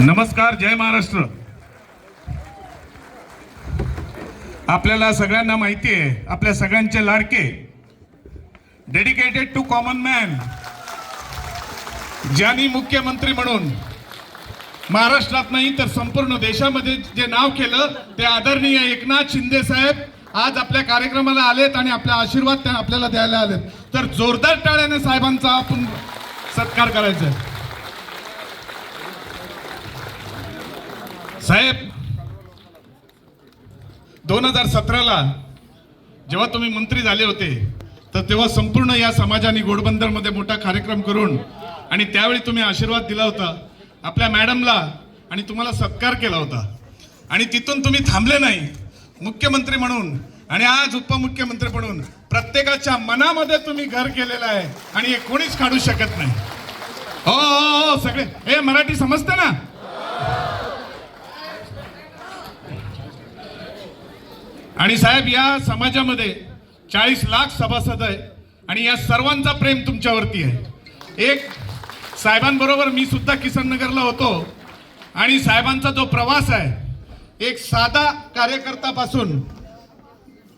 नमस्कार जय महाराष्ट्र. आपल्याला सगळ्यांना माहिती आहे आपल्या सगळ्यांचे लाडके. डेडिकेटेड टू कॉमन मॅन ज्यांनी मुख्यमंत्री म्हणून महाराष्ट्रात नाही तर संपूर्ण देशामध्ये जे नाव केलं ते आदरणीय एकनाथ शिंदे साहेब आज आपल्या कार्यक्रमाला आलेत आणि आपला आशीर्वाद त्या आपल्याला द्यायला आलेत. तर जोरदार टाळ्याने साहेबांचा आपण सत्कार करायचा साहेब दोन हजार सतराला जेव्हा तुम्ही मंत्री झाले होते तर तेव्हा संपूर्ण या समाजाने घोडबंदरमध्ये मोठा कार्यक्रम करून आणि त्यावेळी तुम्ही आशीर्वाद दिला होता आपल्या मॅडमला आणि तुम्हाला सत्कार केला होता. आणि तिथून तुम्ही थांबले नाही. मुख्यमंत्री म्हणून आणि आज उपमुख्यमंत्री म्हणून प्रत्येकाच्या मनामध्ये तुम्ही घर केलेलं आहे आणि हे कोणीच काढू शकत नाही. हो हो हो सगळे. हे मराठी समजतं ना? आणि साहेब या समाजामध्ये चाळीस लाख सभासद आहे आणि या सर्वांचा प्रेम तुमच्यावरती आहे. एक साहेबांबरोबर मी सुद्धा किसन नगरला होतो आणि साहेबांचा जो प्रवास आहे एक साधा कार्यकर्तापासून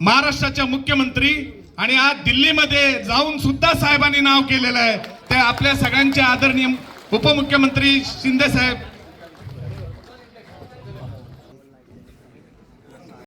महाराष्ट्राच्या मुख्यमंत्री आणि आज दिल्लीमध्ये जाऊन सुद्धा साहेबांनी नाव केलेलं आहे. ते आपल्या सगळ्यांचे आदरणीय उपमुख्यमंत्री शिंदे साहेब